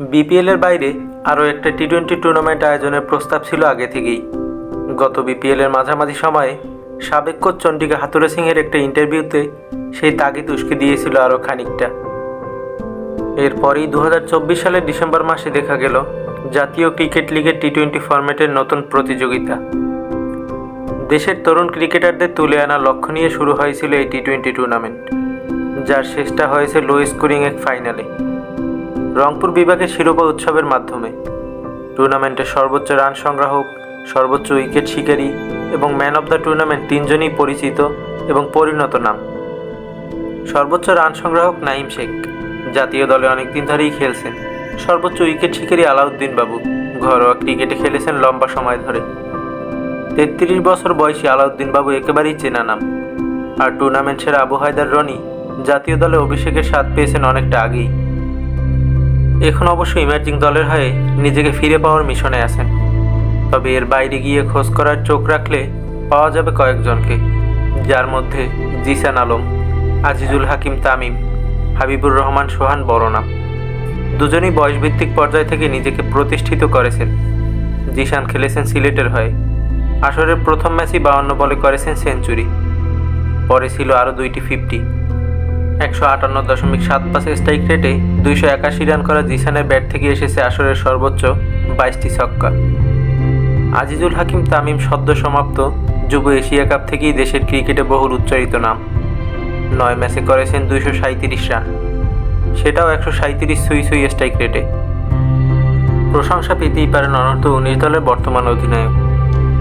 বিপিএলের বাইরে আরও একটা টি টোয়েন্টি টুর্নামেন্ট আয়োজনের প্রস্তাব ছিল আগে থেকেই। গত বিপিএলের মাঝামাঝি সময়ে সাবেক কোচ চন্ডিকা হাতুরে সিংয়ের একটা ইন্টারভিউতে সেই তাগিদ উস্কে দিয়েছিল আরও খানিকটা। এরপরই দু হাজার চব্বিশ সালের ডিসেম্বর মাসে দেখা গেল জাতীয় ক্রিকেট লিগের টি টোয়েন্টি ফরম্যাটের নতুন প্রতিযোগিতা। দেশের তরুণ ক্রিকেটারদের তুলে আনা লক্ষ্য নিয়ে শুরু হয়েছিল এই টি টোয়েন্টি টুর্নামেন্ট, যার শেষটা হয়েছে লো স্কোরিং এক ফাইনালে। রংপুর বিভাগের শিরোপা উৎসবের মাধ্যমে। টুর্নামেন্টের সর্বোচ্চ রান সংগ্রাহক, সর্বোচ্চ উইকেট শিকারী এবং ম্যান অব দ্য টুর্নামেন্ট তিনজনই পরিচিত এবং পরিণত নাম। সর্বোচ্চ রান সংগ্রাহক নাইম শেখ। জাতীয় দলে অনেকদিন ধরেই খেলছেন। সর্বোচ্চ উইকেট শিকারী আলাউদ্দিন বাবু ঘরোয়া ক্রিকেটে খেলেছেন লম্বা সময় ধরে। তেত্রিশ বছর বয়সী আলাউদ্দিন বাবু একেবারেই চেনা নাম। আর টুর্নামেন্ট সেরা আবু হায়দার রনি জাতীয় দলে অভিষেকের স্বাদ পেয়েছেন অনেকটা আগেই। এখন অবশ্য ইমার্জিং দলের হয়ে নিজেকে ফিরে পাওয়ার মিশনে আছেন। তবে এর বাইরে গিয়ে খোঁজ করার চোখ রাখলে পাওয়া যাবে কয়েকজনকে, যার মধ্যে জিসান আলম, আজিজুল হাকিম তামিম, হাবিবুর রহমান, সোহান বড় নাম দুজনই বয়সভিত্তিক পর্যায় থেকে নিজেকে প্রতিষ্ঠিত করেছেন। জিসান খেলেছেন সিলেটের হয়ে। আসরের প্রথম ম্যাচই বাউন্ন বলে করেছেন সেঞ্চুরি। পরে ছিল আরও দুইটি ফিফটি। একশো আটান্ন দশমিক সাত পাঁচ স্ট্রাইক রেটে দুইশো একাশি রান করা জিসানের ব্যাট থেকে এসেছে আসরের সর্বোচ্চ বাইশটি ছক্কা। আজিজুল হাকিম তামিম সদ্য সমাপ্ত, যুব এশিয়া কাপ থেকেই দেশের ক্রিকেটে বহুল উচ্চারিত নাম। নয় ম্যাচে করেছেন দুইশো সাঁত্রিশ রান। সেটাও একশো সাঁত্রিশ সুই সুই স্ট্রাইক রেটে। প্রশংসা পেতেই পারেন অনর্থ উনিশ দলের বর্তমান অধিনায়ক।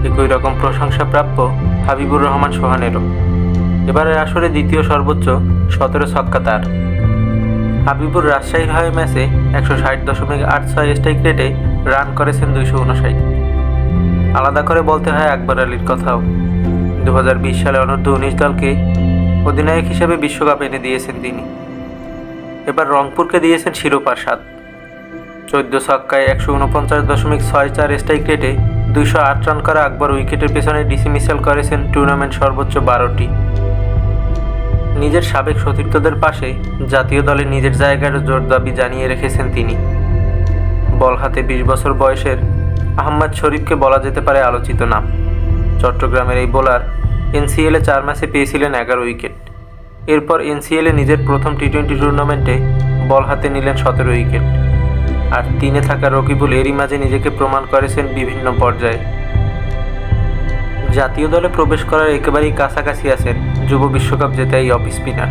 একই রকম প্রশংসা প্রাপ্য হাবিবুর রহমান সোহানেরও। এবারের আসরে দ্বিতীয় সর্বোচ্চ সতেরো ছক্কা তার হাবিবুর রাজশাহীর হয়ে ম্যাচে একশো ষাট দশমিক আট ছয় স্ট্রাইক রেটে রান করেছেন দুইশো উনষাট। আলাদা করে বলতে হয় আকবর আলীর কথাও। দু হাজার বিশ সালে অনূর্ধ্ব উনিশ দলকে অধিনায়ক হিসেবে বিশ্বকাপ এনে দিয়েছেন তিনি। এবার রংপুরকে দিয়েছেন শিরোপার স্বাদ চোদ্দ ছক্কায় একশো উনপঞ্চাশ দশমিক ছয় চার স্ট্রাইক রেটে দুইশো আট রান করা আকবর উইকেটের পেছনে ডিসিমিসাল করেছেন টুর্নামেন্ট সর্বোচ্চ বারোটি। নিজের সাবেক সতীর্থদের পাশে জাতীয় দলে নিজের জায়গার জোর দাবি জানিয়ে রেখেছেন তিনি। বল হাতে বিশ বছর বয়সের আহম্মদ শরীফকে বলা যেতে পারে আলোচিত নাম। চট্টগ্রামের এই বোলার এনসিএলে চার ম্যাচে পেয়েছিলেন এগারো উইকেট। এরপর এনসিএলে নিজের প্রথম টি টোয়েন্টি টুর্নামেন্টে বল হাতে নিলেন সতেরো উইকেট। আর তিনে থাকা রকিবুল এরই মাঝে নিজেকে প্রমাণ করেছেন বিভিন্ন পর্যায়ে। জাতীয় দলে প্রবেশ করার একেবারেই কাছাকাছি আছেন যুব বিশ্বকাপ জেতে এই অফ স্পিনার।